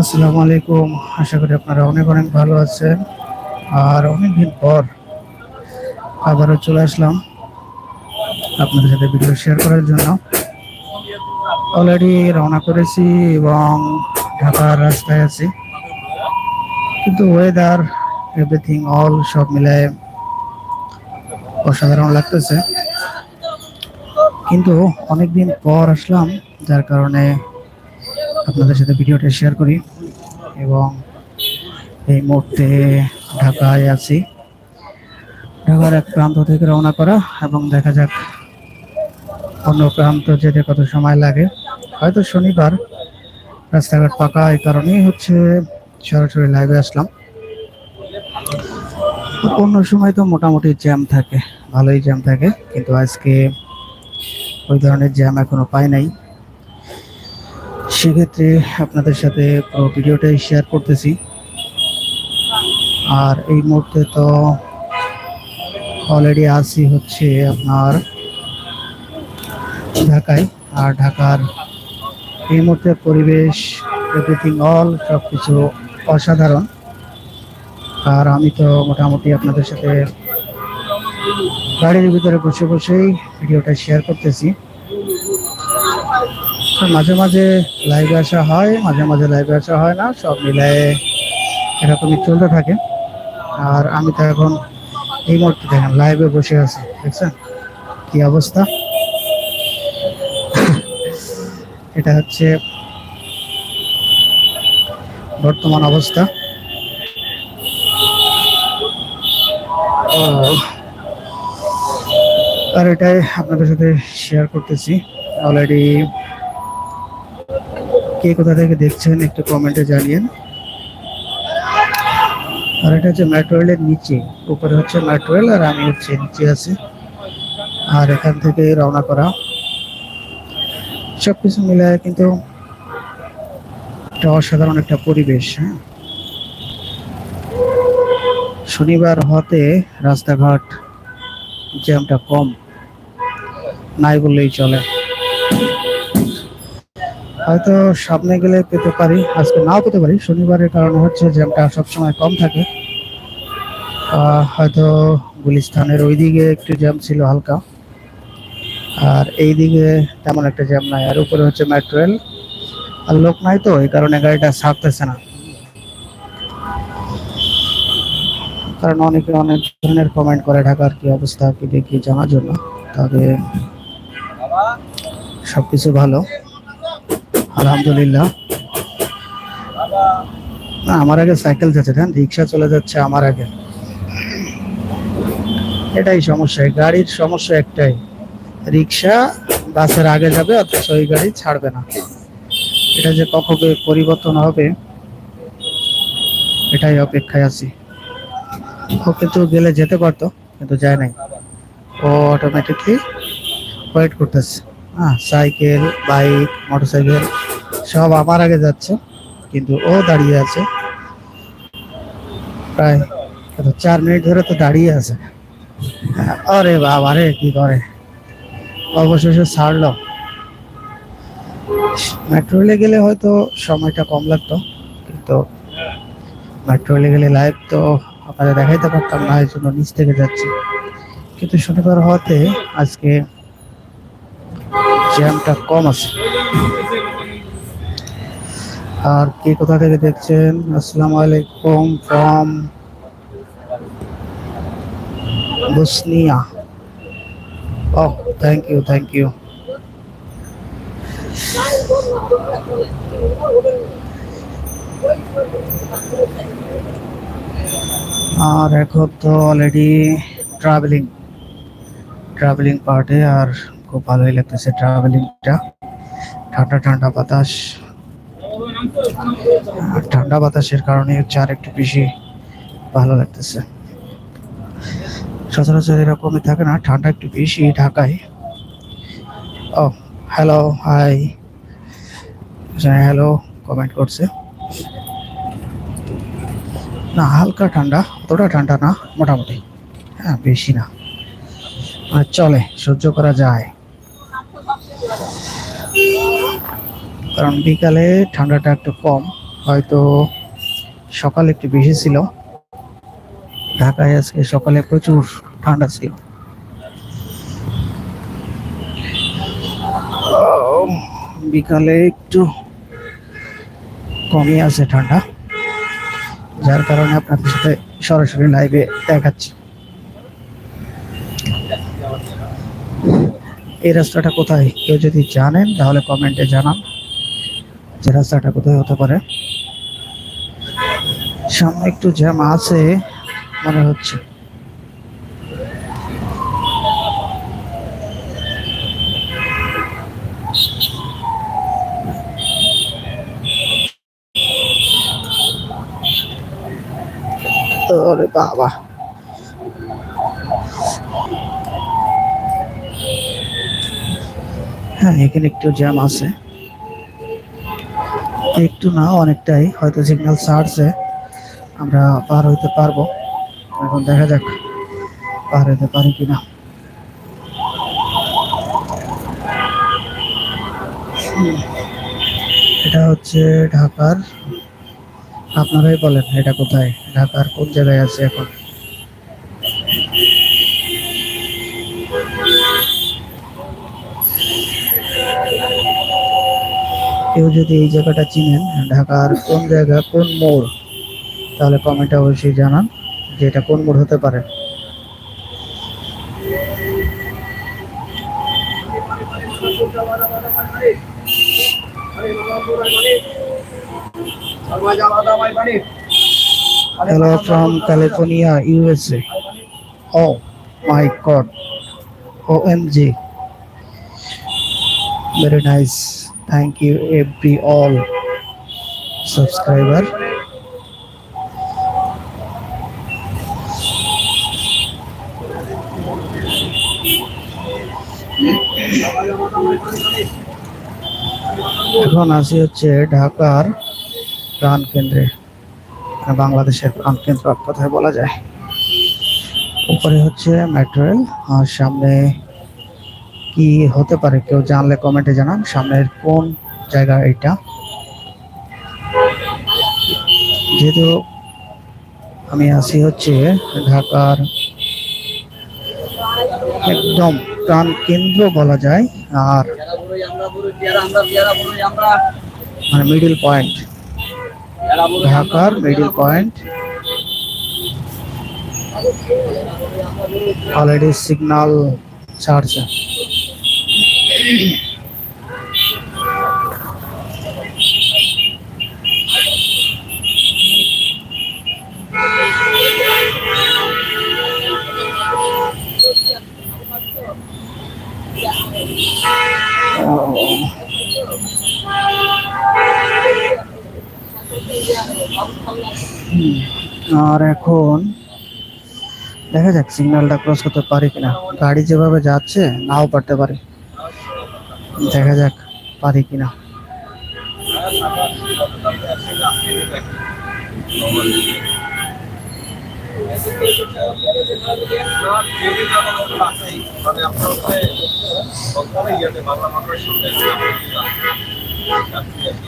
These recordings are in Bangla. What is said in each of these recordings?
আসসালামু আলাইকুম। আশা করি আপনারা অনেক অনেক ভালো আছেন। আর অনেকদিন পর আবারও চলে আসলাম আপনাদের সাথে ভিডিও শেয়ার করার জন্য। অলরেডি রওনা করেছি এবং ঢাকার রাস্তায় আছি। কিন্তু ওয়েদার এভরিথিং অল সব মিলায় অসাধারণ লাগতেছে। কিন্তু অনেকদিন পর আসলাম, যার কারণে আপনাদের সাথে ভিডিওটা শেয়ার করি এবং এই মুহূর্তে ঢাকায় আছি। ঢাকার এক প্রান্ত থেকে রওনা করা এবং দেখা যাক অন্য প্রান্ত যেতে কত সময় লাগে। হয়তো শনিবার, রাস্তাঘাট পাকা এই কারণেই হচ্ছে সরাসরি লাইভে আসলাম। অন্য সময় তো মোটামুটি জ্যাম থাকে, ভালোই জ্যাম থাকে, কিন্তু আজকে ওই ধরনের জ্যাম এখনও পাই নাই। সেক্ষেত্রে আপনাদের সাথে ভিডিওটাই শেয়ার করতেছি। আর এই মুহূর্তে তো অলরেডি আসি হচ্ছে আপনার ঢাকায়, আর ঢাকার এই মুহূর্তে পরিবেশ এভরিথিং অল সব কিছু অসাধারণ। আর আমি তো মোটামুটি আপনাদের সাথে গাড়ির ভিতরে বসে বসেই ভিডিওটা শেয়ার করতেছি। মাঝে মাঝে লাইভে আসা হয়, মাঝে মাঝে লাইভে আসা হয় না, সব মিলায়ে এরকমই চলতে থাকে। আর আমি তো এখন এই মুহূর্তে দেখেন লাইভে বসে আছি, দেখছেন? কি অবস্থা? এটা হচ্ছে বর্তমান অবস্থা। আর এটাই আপনাদের সাথে শেয়ার করতেছি। অলরেডি কে কোথা থেকে দেখছেন একটু কমেন্টে জানিয়েন। আর এটা হচ্ছে মেট্রো রেলের নিচে, উপরে হচ্ছে মেট্রো রেল আর আমি হচ্ছে নিচে আছি। আর এখান থেকে রওনা করা। সবকিছু মিলায় কিন্তু একটা অসাধারণ একটা পরিবেশ হ্যাঁ? শনিবার হতে রাস্তাঘাট জ্যামটা কম, নাই বললেই চলে। হয়তো সামনে গেলে পেতে পারি, আজকে নাও পেতে পারি। শনিবারের কারণে হচ্ছে জ্যামটা সবসময় কম থাকে। হয়তো গুলিস্তানের ওইদিকে একটু জ্যাম ছিল হালকা। আর এই দিকে তেমন একটা জ্যাম নাই। আর উপরে হচ্ছে মেট্রো রেল। আর লোক নাই তো, এই কারণে গাড়িটা ছাড়তেছে না। কারণ অনেকে অনেক ধরনের কমেন্ট করে ঢাকার কি অবস্থা, কি দেখি জানার জন্য। তবে সবকিছু ভালো। আলহামদুলিল্লাহ। না, আমার আগে সাইকেল যাচ্ছে দেন রিক্সা চলে যাচ্ছে আমার আগে। এটাই সমস্যা গাড়ির সমস্যা একটাই। রিক্সা বাসের আগে যাবে, অথচ ওই গাড়ি ছাড়বে না। এটা যে কখন পরিবর্তন হবে, এটাই অপেক্ষায় আছি। ও কিন্তু গেলে যেতে পারতো, কিন্তু যায় নাই। ও অটোমেটিকলি ওয়েট করতেছে। হ্যাঁ সাইকেল বাইক মোটরসাইকেল সব আমার আগে যাচ্ছে, কিন্তু ও দাঁড়িয়ে আছে। প্রায় চার মিনিট ধরে তো দাঁড়িয়ে আছে। আরে বাবা রে, কি করে? অবশেষে ছাড়লো। মেট্রো রেলে গেলে হয়তো সময়টা কম লাগতো, কিন্তু মেট্রো রেলে গেলে লাইভ তো আপনাদের দেখাইতে পারতাম না, এই জন্য নিচ থেকে যাচ্ছি। কিন্তু শনিবার হওয়াতে আজকে জ্যামটা কম আছে। আর কে কোথা থেকে দেখছেন? আসসালামু আলাইকুম ফ্রম বসনিয়া। ও থ্যাংক ইউ থ্যাংক ইউ আর এখন তো অলরেডি ট্রাভেলিং ট্রাভেলিং পার্টে আর খুব ভালোই লাগতেছে ট্রাভেলিংটা ঠান্ডা ঠান্ডা বাতাস। ঠান্ডা বাতাসের কারণে হচ্ছে আর একটু বেশি ভালো লাগতেছে। সচরাচর এরকমই থাকে না, ঠান্ডা একটু বেশি ঢাকায়। ও হ্যালো হাই হ্যালো কমেন্ট করছে। না, হালকা ঠান্ডা, অতটা ঠান্ডা না, মোটামুটি। হ্যাঁ বেশি না। আর চলে, সহ্য করা যায়। কারণ বিকালে ঠান্ডাটা একটু কম, হয়তো সকালে একটু বেশি ছিল। ঢাকায় আজকে সকালে প্রচুর ঠান্ডা ছিল। বিকালে একটু কমই আছে ঠান্ডা। যার কারণে আপনাদের সাথে সরাসরি লাইভে দেখাচ্ছি। এই রাস্তাটা কোথায়, কেউ যদি জানেন, তাহলে কমেন্টে জানান যে রাস্তাটা কোথায় হতে পারে। সামনে একটু জ্যাম আছে, মনে হচ্ছে। ওরে বাবা। হ্যাঁ এখানে একটু জ্যাম আছে। একটু না, অনেকটাই। হয়তো সিগন্যাল ছাড়ছে। আমরা পার হইতে পারব। এখন দেখা যাক পার হইতে পারি কিনা। এটা হচ্ছে ঢাকার আপনারাই বলেন, এটা কোথায়? ঢাকার কোন জায়গায় আছে এখন? কেউ যদি এই জায়গাটা চিনেন, ঢাকার কোন জায়গা, কোন মোড়, তাহলে কমেন্টে অবশ্যই জানান যে এটা কোন মোড় হতে পারে। Hello from California, USA. Oh my god. OMG. Very nice. Thank you every all subscriber. এখন আসি হচ্ছে ঢাকার প্রাণ কেন্দ্রে বাংলাদেশের প্রাণ কেন্দ্র এক কথায় বলা যায়। উপরে হচ্ছে মেট্রো রেল আর সামনে কি হতে পারে কেউ জানলে কমেন্টে জানান, সামনের কোন জায়গা এটা যেহেতু আমি আছি হচ্ছে ঢাকার একদম প্রাণ কেন্দ্র বলা যায়, আর মানে মিডিল পয়েন্ট ঢাকার মিডিল পয়েন্ট অলরেডি সিগন্যাল ছাড়ছে হুম, আর এখন দেখা যাক সিগন্যালটা ক্রস করতে পারি কিনা। গাড়ি যেভাবে যাচ্ছে, নাও পারতে পারে। দেখা যাক পারি কিনা।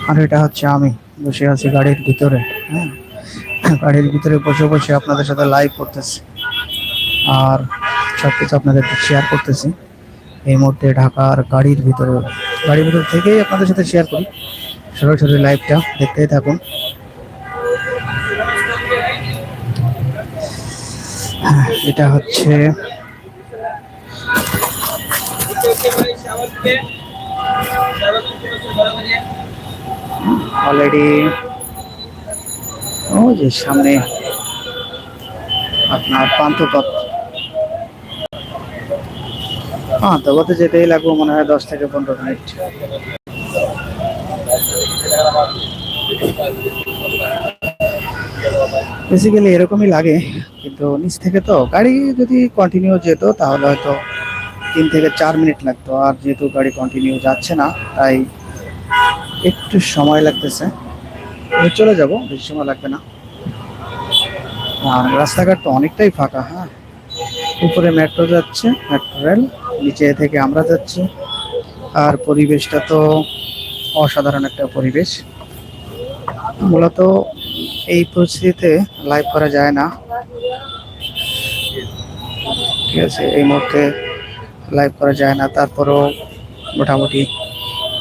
আর এটা হচ্ছে আমি, বসে আছি গাড়ির ভিতরে হ্যাঁ। গাড়ির ভিতরে বসে বসে আপনাদের সাথে লাইভ করতেছি। আর সবকিছু আপনাদেরকে শেয়ার করতেছি। এই মুহূর্তে ঢাকার গাড়ির ভিতরে, গাড়ির ভিতর থেকেই আপনাদের সাথে শেয়ার করি। সরাসরি লাইভটা দেখতেই থাকুন। এটা হচ্ছে অলরেডি যে সামনে আপনার পান্থপথ। পান্থপথে যেতেই লাগবে মনে হয় দশ থেকে পনেরো মিনিট। বেসিক্যালি এরকমই লাগে, কিন্তু নিচ থেকে তো গাড়ি যদি কন্টিনিউ যেত, তাহলে হয়তো তিন থেকে চার মিনিট লাগতো। আর যেহেতু গাড়ি কন্টিনিউ যাচ্ছে না, তাই একটু সময় লাগতেছে। চলে যাব, বেশি সময় লাগবে না। আর রাস্তাঘাট তো অনেকটাই ফাঁকা হ্যাঁ? উপরে মেট্রো যাচ্ছে মেট্রো রেল নিচে থেকে আমরা যাচ্ছি। আর পরিবেশটা তো অসাধারণ একটা পরিবেশ। মূলত এই পরিস্থিতিতে লাইভ করা যায় না। ঠিক আছে, এই মুহূর্তে লাইভ করা যায় না। তারপরেও মোটামুটি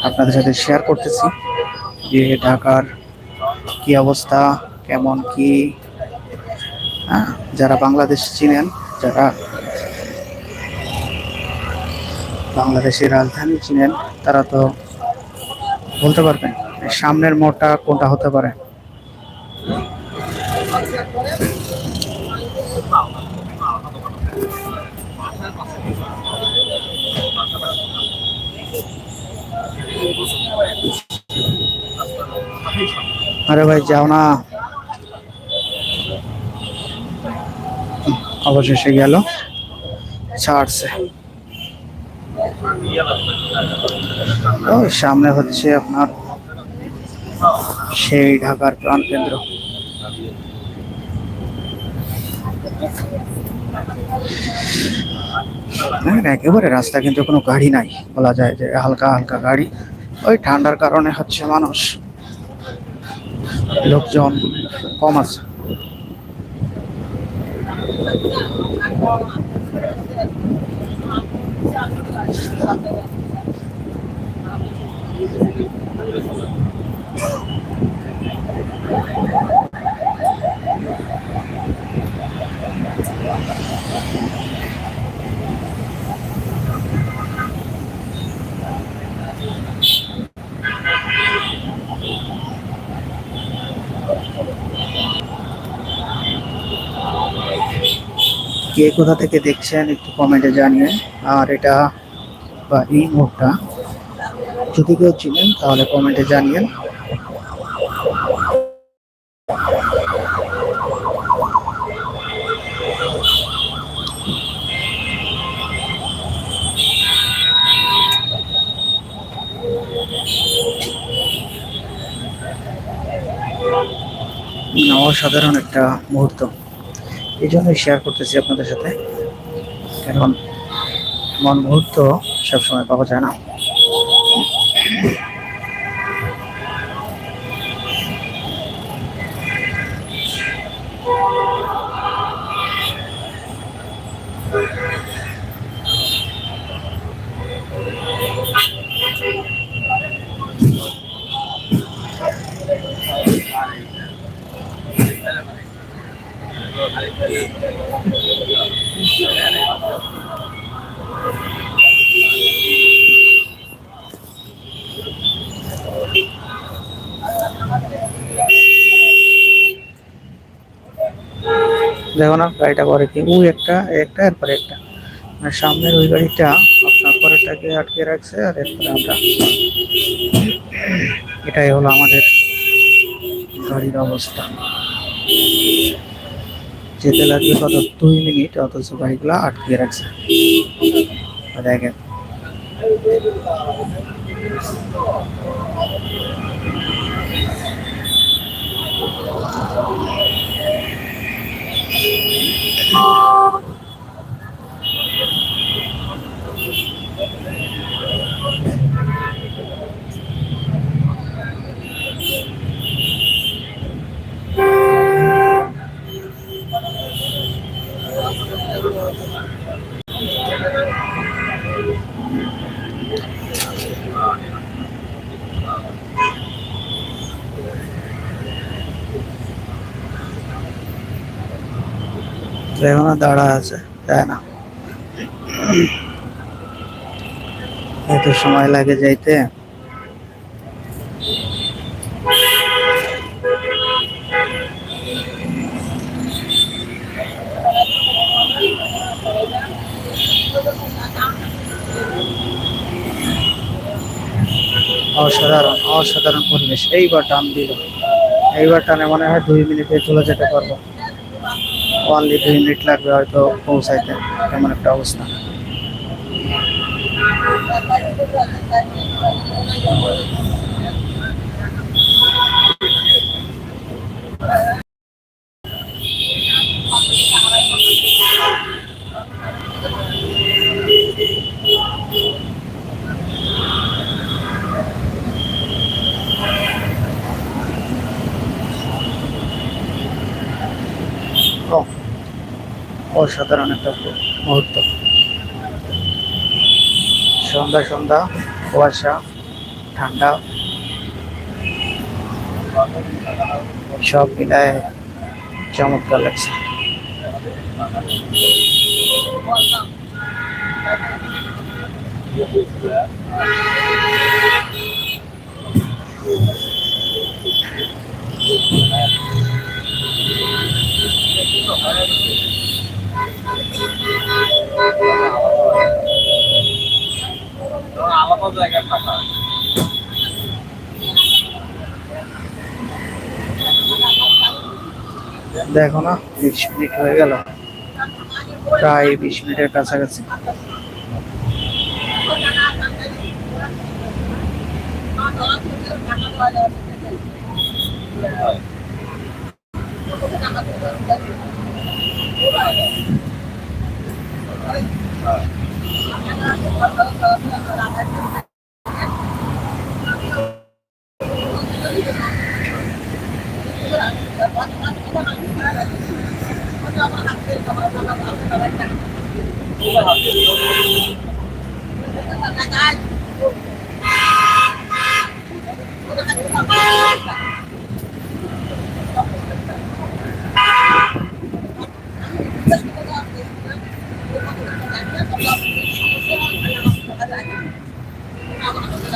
আপনাদের সাথে শেয়ার করতেছি যে ঢাকার কি অবস্থা কেমন কি? হ্যাঁ, যারা বাংলাদেশ চিনেন যারা বাংলাদেশের রাজধানী চিনেন তারা তো বলতে পারবেন সামনের মোড়টা কোনটা হতে পারে। আরে ভাই যাও না। অবশেষে গেল। ছাড়ছে। সামনে হচ্ছে আপনার সেই ঢাকার প্রাণকেন্দ্র হ্যাঁ, একেবারে রাস্তা কিন্তু কোনো গাড়ি নাই বলা যায় যে হালকা হালকা গাড়ি। ওই ঠান্ডার কারণে হচ্ছে মানুষ লোকজন কম আছে। কে কোথা থেকে দেখছেন একটু কমেন্টে জানিয়ে। আর এটা বা এই মোড়টা যদি কেউ চিনেন, তাহলে কমেন্টে জানিয়েন। অসাধারণ একটা মুহূর্ত। এই জন্যই শেয়ার করতেছি আপনাদের সাথে। কারণ মন মুহূর্ত সবসময় পাওয়া যায় না। দেখো না, গাড়িটা করে কি? ওই একটা একটা, এরপরে একটা। মানে সামনের ওই গাড়িটা আপনার পরেরটাকে আটকে রাখছে, আর এরপরে আমরা এটাই হলো আমাদের গাড়ির অবস্থা। যেতে লাগবে কত দুই মিনিট অথচ গাড়িগুলো আটকে রাখছে। দেখেন। এখনও দাঁড়া আছে তাই না। এত সময় লাগে যাইতে। অসাধারণ অসাধারণ পরিবেশ। এইবার টান দিল। এইবার টানে মনে হয় দুই মিনিটে চলে যেতে পারব। অনলি দুই মিনিট লাগবে হয়তো পৌঁছাইতে এমন একটা অবস্থা ও অসাধারণ একটা মুহূর্ত। সন্ধ্যা সন্ধ্যা কুয়াশা ঠান্ডা। সব মিলায় চমৎকার লাগছে। আলাদা দেখো না বিশ মিনিট হয়ে গেল। প্রায় বিশ মিনিটের কাছাকাছি।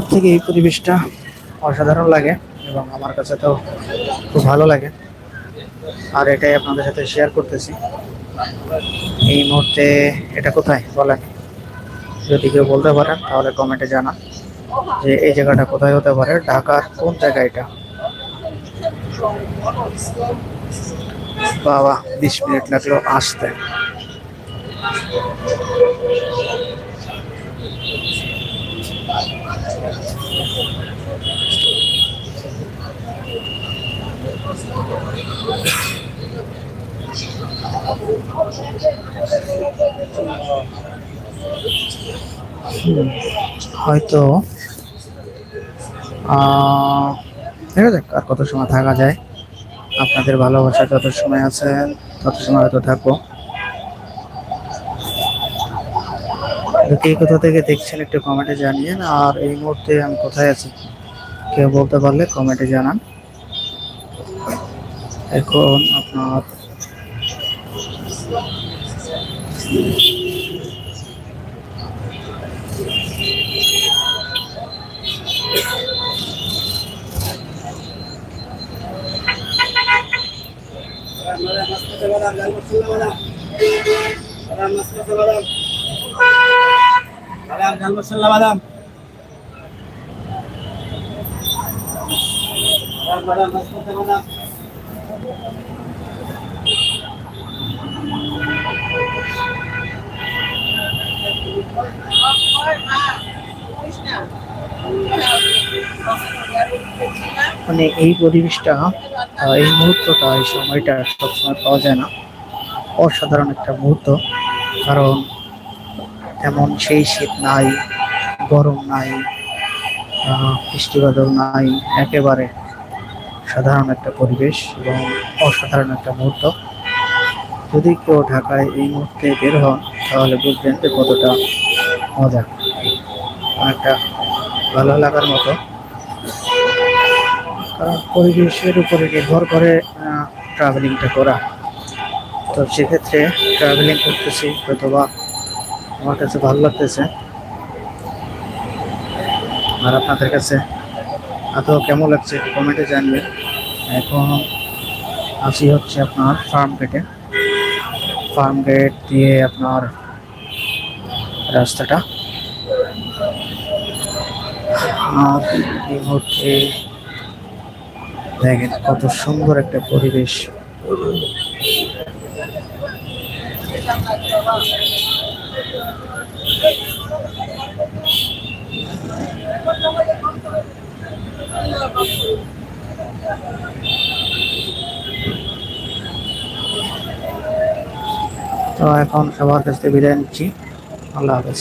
সব থেকে এই পরিবেশটা অসাধারণ লাগে এবং আমার কাছে তো খুব ভালো লাগে। আর এটাই আপনাদের সাথে শেয়ার করতেছি। এই মুহূর্তে এটা কোথায় বলেন? যদি কেউ বলতে পারেন, তাহলে কমেন্টে জানান যে এই জায়গাটা কোথায় হতে পারে, ঢাকার কোন জায়গা এটা? বাবা, বিশ মিনিট লাগল আসতে। হয়তো দেখা যাক আর কত সময় থাকা যায়। আপনাদের ভালোবাসা যত সময় আছে, তত সময় হয়তো থাকব। তো কে কোথা থেকে দেখছেন একটু কমেন্টে জানিয়েন আর এই মুহূর্তে আমি কোথায় আছি কেউ বলতে পারলে কমেন্টে জানান। এখন আপনার বাদাম ঝাল মশলা বাদাম। মানে এই পরিবেশটা এই মুহূর্তটা, এই সময়টা সবসময় পাওয়া যায় না। অসাধারণ একটা মুহূর্ত। কারণ তেমন সেই শীত নাই গরম নাই আহ, বৃষ্টি বাদল নাই একেবারে সাধারণ একটা পরিবেশ এবং অসাধারণ একটা মুহূর্ত। যদি কেউ ঢাকায় এই মুহূর্তে বের হন তাহলে বুঝবেন যে কতটা মজা। অনেকটা ভালো লাগার মতো। কারণ পরিবেশের উপরে নির্ভর করে ট্রাভেলিংটা করা। তো সেক্ষেত্রে ট্রাভেলিং করতেছি হয়তোবা আমার কাছে ভালো লাগতেছে। আর আপনাদের কাছে এত কেমন লাগছে কমেন্টে জানবেন। এখন আসি হচ্ছে আপনার ফার্ম গেটে ফার্ম গেট দিয়ে আপনার রাস্তাটা। আর এই মুহূর্তে দেখেন কত সুন্দর একটা পরিবেশ। তো এখন সবার কাছ থেকে বিদায় নিচ্ছি। আল্লাহ হাফেজ।